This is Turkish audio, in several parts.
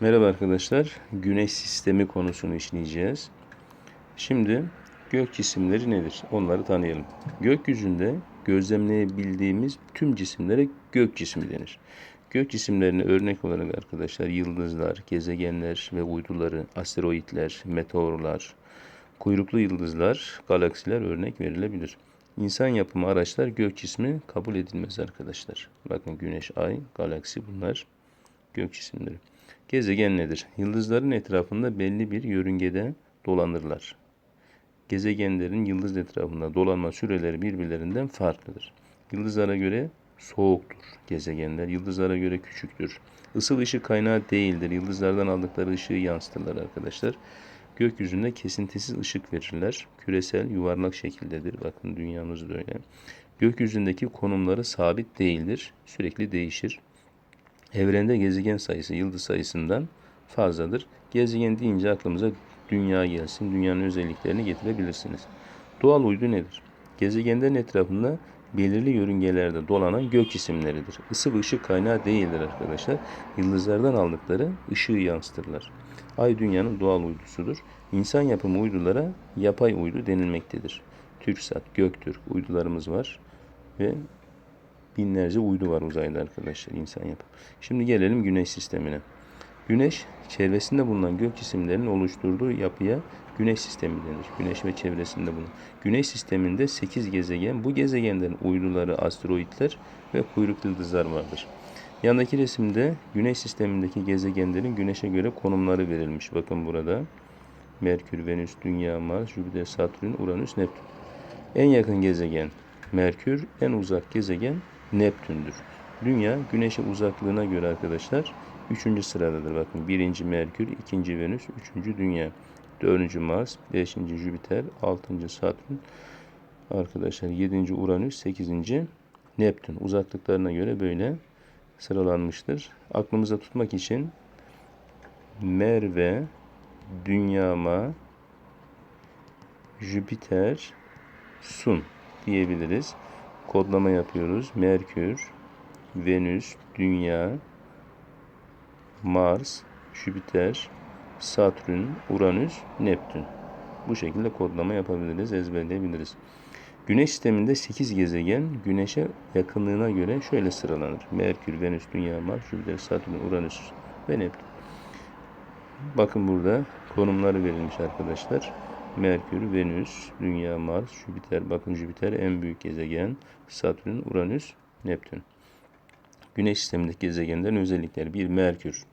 Merhaba arkadaşlar. Güneş sistemi konusunu işleyeceğiz. Şimdi gök cisimleri nedir? Onları tanıyalım. Gökyüzünde gözlemleyebildiğimiz tüm cisimlere gök cismi denir. Gök cisimlerine örnek olarak arkadaşlar yıldızlar, gezegenler ve uyduları, asteroitler, meteorlar, kuyruklu yıldızlar, galaksiler örnek verilebilir. İnsan yapımı araçlar gök cismi kabul edilmez arkadaşlar. Bakın güneş, ay, galaksi bunlar gök cisimleri. Gezegen nedir? Yıldızların etrafında belli bir yörüngede dolanırlar. Gezegenlerin yıldız etrafında dolanma süreleri birbirlerinden farklıdır. Yıldızlara göre soğuktur gezegenler, yıldızlara göre küçüktür. Isı ışık kaynağı değildir. Yıldızlardan aldıkları ışığı yansıtırlar arkadaşlar. Gökyüzünde kesintisiz ışık verirler. Küresel yuvarlak şekildedir. Bakın dünyamız da öyle. Gökyüzündeki konumları sabit değildir. Sürekli değişir. Evrende gezegen sayısı yıldız sayısından fazladır. Gezegen deyince aklımıza dünya gelsin. Dünyanın özelliklerini getirebilirsiniz. Doğal uydu nedir? Gezegenlerin etrafında belirli yörüngelerde dolanan gök cisimleridir. Isı ve ışık kaynağı değildir arkadaşlar. Yıldızlardan aldıkları ışığı yansıtırlar. Ay dünyanın doğal uydusudur. İnsan yapımı uydulara yapay uydu denilmektedir. TürkSat, Göktürk uydularımız var ve binlerce uydu var uzayda arkadaşlar insan yapı. Şimdi gelelim güneş sistemine. Güneş çevresinde bulunan gök cisimlerinin oluşturduğu yapıya güneş sistemi denir. Güneş ve çevresinde bulunan. Güneş sisteminde 8 gezegen, bu gezegenlerin uyduları, asteroitler ve kuyruk yıldızlar vardır. Yandaki resimde güneş sistemindeki gezegenlerin güneşe göre konumları verilmiş. Bakın burada Merkür, Venüs, Dünya, Mars, Jüpiter, Satürn, Uranüs, Neptün. En yakın gezegen Merkür, en uzak gezegen Neptün'dür. Dünya güneşe uzaklığına göre arkadaşlar 3. sıradadır. Bakın 1. Merkür, 2. Venüs, 3. Dünya, 4. Mars, 5. Jüpiter, 6. Satürn, arkadaşlar 7. Uranüs, 8. Neptün. Uzaklıklarına göre böyle sıralanmıştır. Aklımıza tutmak için Merve, Dünyama, Jüpiter, Sun diyebiliriz kodlama yapıyoruz. Merkür, Venüs, Dünya, Mars, Jüpiter, Satürn, Uranüs, Neptün. Bu şekilde kodlama yapabiliriz, ezberleyebiliriz. Güneş sisteminde 8 gezegen Güneş'e yakınlığına göre şöyle sıralanır. Merkür, Venüs, Dünya, Mars, Jüpiter, Satürn, Uranüs ve Neptün. Bakın burada konumları verilmiş arkadaşlar. Merkür, Venüs, Dünya, Mars, Jüpiter. Bakın Jüpiter en büyük gezegen. Satürn, Uranüs, Neptün. Güneş sistemindeki gezegenlerin özellikleri. Bir Merkür.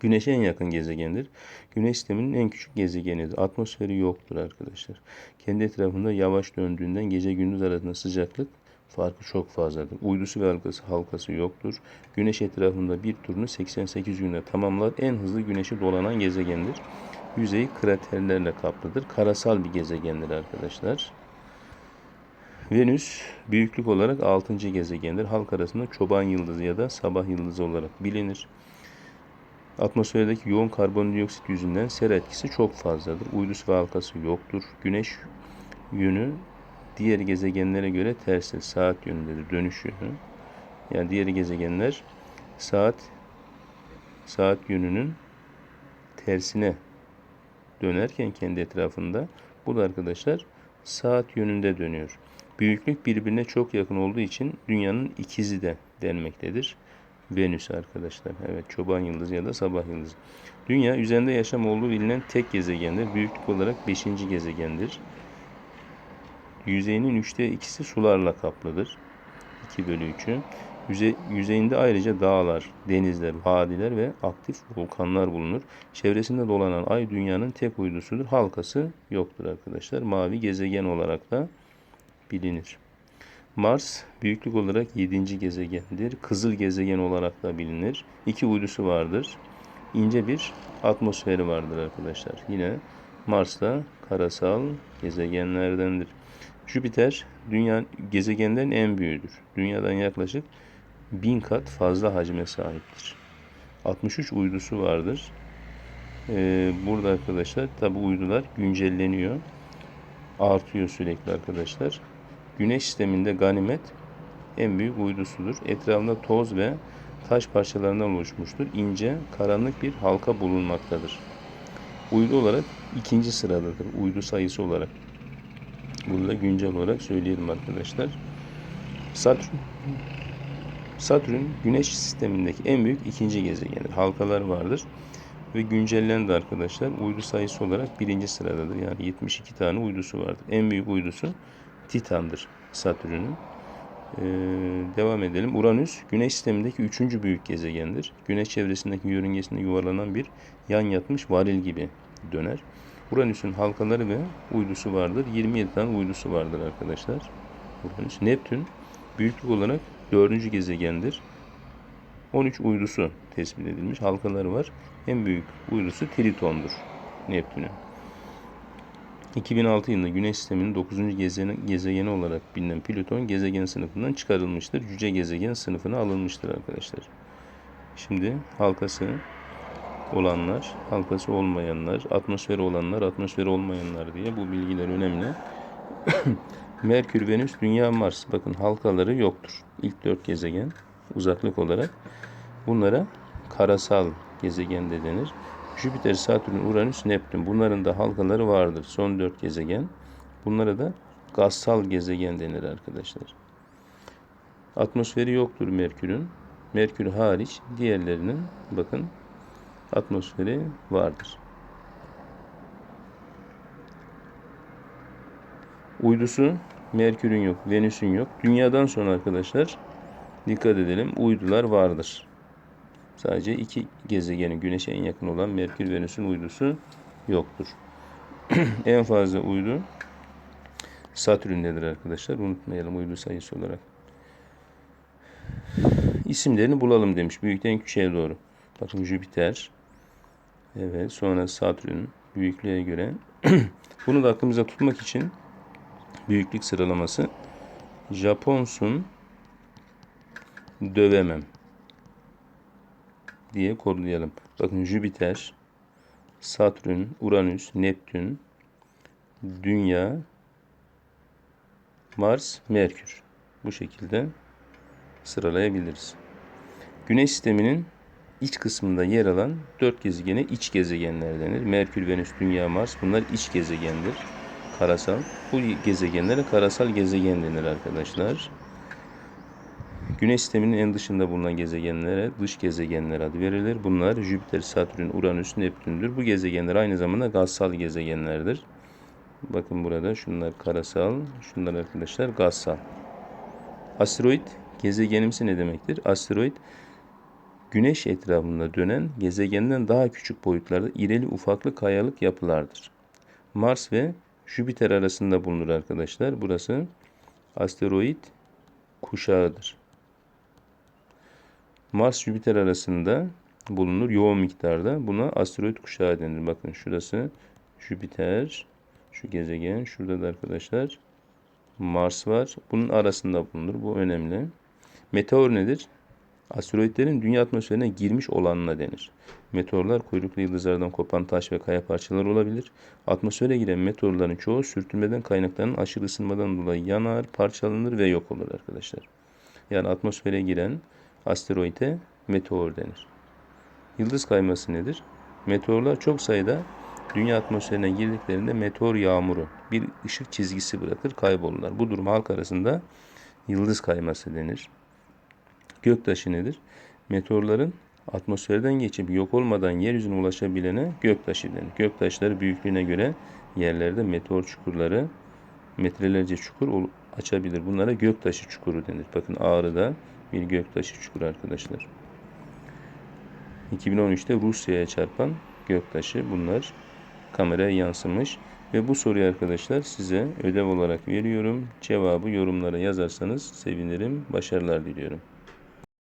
Güneş'e en yakın gezegendir. Güneş sisteminin en küçük gezegenidir. Atmosferi yoktur arkadaşlar. Kendi etrafında yavaş döndüğünden gece gündüz arasında sıcaklık farkı çok fazladır. Uydusu ve halkası, halkası yoktur. Güneş etrafında bir turunu 88 günde tamamlar. En hızlı güneşi dolanan gezegendir. Yüzeyi kraterlerle kaplıdır. Karasal bir gezegendir arkadaşlar. Venüs büyüklük olarak 6. gezegendir. Halk arasında çoban yıldızı ya da sabah yıldızı olarak bilinir. Atmosferdeki yoğun karbondioksit yüzünden sera etkisi çok fazladır. Uydusu ve halkası yoktur. Güneş yönü diğer gezegenlere göre terstir. Saat yönündedir. Dönüş yönü. Yani diğer gezegenler saat saat yönünün tersine dönerken kendi etrafında bu da arkadaşlar saat yönünde dönüyor. Büyüklük birbirine çok yakın olduğu için dünyanın ikizi de denmektedir. Venüs arkadaşlar. Evet çoban yıldızı ya da sabah yıldızı. Dünya üzerinde yaşam olduğu bilinen tek gezegendir. Büyüklük olarak 5. gezegendir. Yüzeyinin üçte ikisi sularla kaplıdır. 2 bölü 3'ü. Yüze, yüzeyinde ayrıca dağlar, denizler, vadiler ve aktif volkanlar bulunur. Çevresinde dolanan ay dünyanın tek uydusudur. Halkası yoktur arkadaşlar. Mavi gezegen olarak da bilinir. Mars büyüklük olarak 7. gezegendir. Kızıl gezegen olarak da bilinir. İki uydusu vardır. İnce bir atmosferi vardır arkadaşlar. Yine Mars da karasal gezegenlerdendir. Jüpiter dünya gezegenlerin en büyüğüdür. Dünyadan yaklaşık bin kat fazla hacme sahiptir. 63 uydusu vardır. Ee, burada arkadaşlar tabi uydular güncelleniyor. Artıyor sürekli arkadaşlar. Güneş sisteminde Ganimet en büyük uydusudur. Etrafında toz ve taş parçalarından oluşmuştur. İnce, karanlık bir halka bulunmaktadır. Uydu olarak ikinci sıradadır. Uydu sayısı olarak. Bunu da güncel olarak söyleyelim arkadaşlar. Satürn Satürn Güneş sistemindeki en büyük ikinci gezegendir. Halkalar vardır ve güncellendi arkadaşlar. Uydu sayısı olarak birinci sıradadır. Yani 72 tane uydusu vardır. En büyük uydusu Titan'dır Satürn'ün. Ee, devam edelim. Uranüs Güneş sistemindeki üçüncü büyük gezegendir. Güneş çevresindeki yörüngesinde yuvarlanan bir yan yatmış varil gibi döner. Uranüs'ün halkaları ve uydusu vardır. 27 tane uydusu vardır arkadaşlar. Uranüs. Neptün büyüklük olarak dördüncü gezegendir. 13 uydusu tespit edilmiş. Halkaları var. En büyük uydusu Triton'dur. Neptün'ün. 2006 yılında Güneş sisteminin 9. gezegeni, gezegeni olarak bilinen Plüton gezegen sınıfından çıkarılmıştır. Cüce gezegen sınıfına alınmıştır arkadaşlar. Şimdi halkası olanlar, halkası olmayanlar, atmosferi olanlar, atmosferi olmayanlar diye bu bilgiler önemli. Merkür, Venüs, Dünya, Mars. Bakın halkaları yoktur. İlk dört gezegen uzaklık olarak. Bunlara karasal gezegen de denir. Jüpiter, Satürn, Uranüs, Neptün. Bunların da halkaları vardır. Son dört gezegen. Bunlara da gazsal gezegen denir arkadaşlar. Atmosferi yoktur Merkür'ün. Merkür hariç diğerlerinin bakın atmosferi vardır. Uydusu Merkür'ün yok, Venüs'ün yok. Dünyadan sonra arkadaşlar dikkat edelim uydular vardır. Sadece iki gezegenin Güneş'e en yakın olan Merkür, Venüs'ün uydusu yoktur. en fazla uydu Satürn'dedir arkadaşlar. Unutmayalım uydu sayısı olarak. İsimlerini bulalım demiş. Büyükten küçüğe doğru. Bakın Jüpiter. Evet. Sonra Satürn. Büyüklüğe göre. Bunu da aklımıza tutmak için büyüklük sıralaması Japonsun dövemem diye kodlayalım. Bakın Jüpiter, Satürn, Uranüs, Neptün, Dünya, Mars, Merkür. Bu şekilde sıralayabiliriz. Güneş sisteminin iç kısmında yer alan dört gezegene iç gezegenler denir. Merkür, Venüs, Dünya, Mars bunlar iç gezegendir. Karasal. Bu gezegenlere karasal gezegen denir arkadaşlar. Güneş sisteminin en dışında bulunan gezegenlere dış gezegenler adı verilir. Bunlar Jüpiter, Satürn, Uranüs, Neptündür. Bu gezegenler aynı zamanda gazsal gezegenlerdir. Bakın burada şunlar karasal, şunlar arkadaşlar gazsal. Asteroid gezegenimsi ne demektir? Asteroid Güneş etrafında dönen gezegenden daha küçük boyutlarda irili ufaklı kayalık yapılardır. Mars ve Jüpiter arasında bulunur arkadaşlar. Burası asteroid kuşağıdır. Mars Jüpiter arasında bulunur yoğun miktarda. Buna asteroid kuşağı denir. Bakın şurası Jüpiter, şu gezegen, şurada da arkadaşlar Mars var. Bunun arasında bulunur. Bu önemli. Meteor nedir? Asteroidlerin dünya atmosferine girmiş olanına denir. Meteorlar kuyruklu yıldızlardan kopan taş ve kaya parçaları olabilir. Atmosfere giren meteorların çoğu sürtünmeden kaynaklanan aşırı ısınmadan dolayı yanar, parçalanır ve yok olur arkadaşlar. Yani atmosfere giren asteroide meteor denir. Yıldız kayması nedir? Meteorlar çok sayıda dünya atmosferine girdiklerinde meteor yağmuru bir ışık çizgisi bırakır kaybolurlar. Bu durum halk arasında yıldız kayması denir. Göktaşı nedir? Meteorların atmosferden geçip yok olmadan yeryüzüne ulaşabilene göktaşı denir. Göktaşları büyüklüğüne göre yerlerde meteor çukurları metrelerce çukur açabilir. Bunlara göktaşı çukuru denir. Bakın Ağrı'da bir göktaşı çukuru arkadaşlar. 2013'te Rusya'ya çarpan göktaşı bunlar kameraya yansımış. Ve bu soruyu arkadaşlar size ödev olarak veriyorum. Cevabı yorumlara yazarsanız sevinirim. Başarılar diliyorum.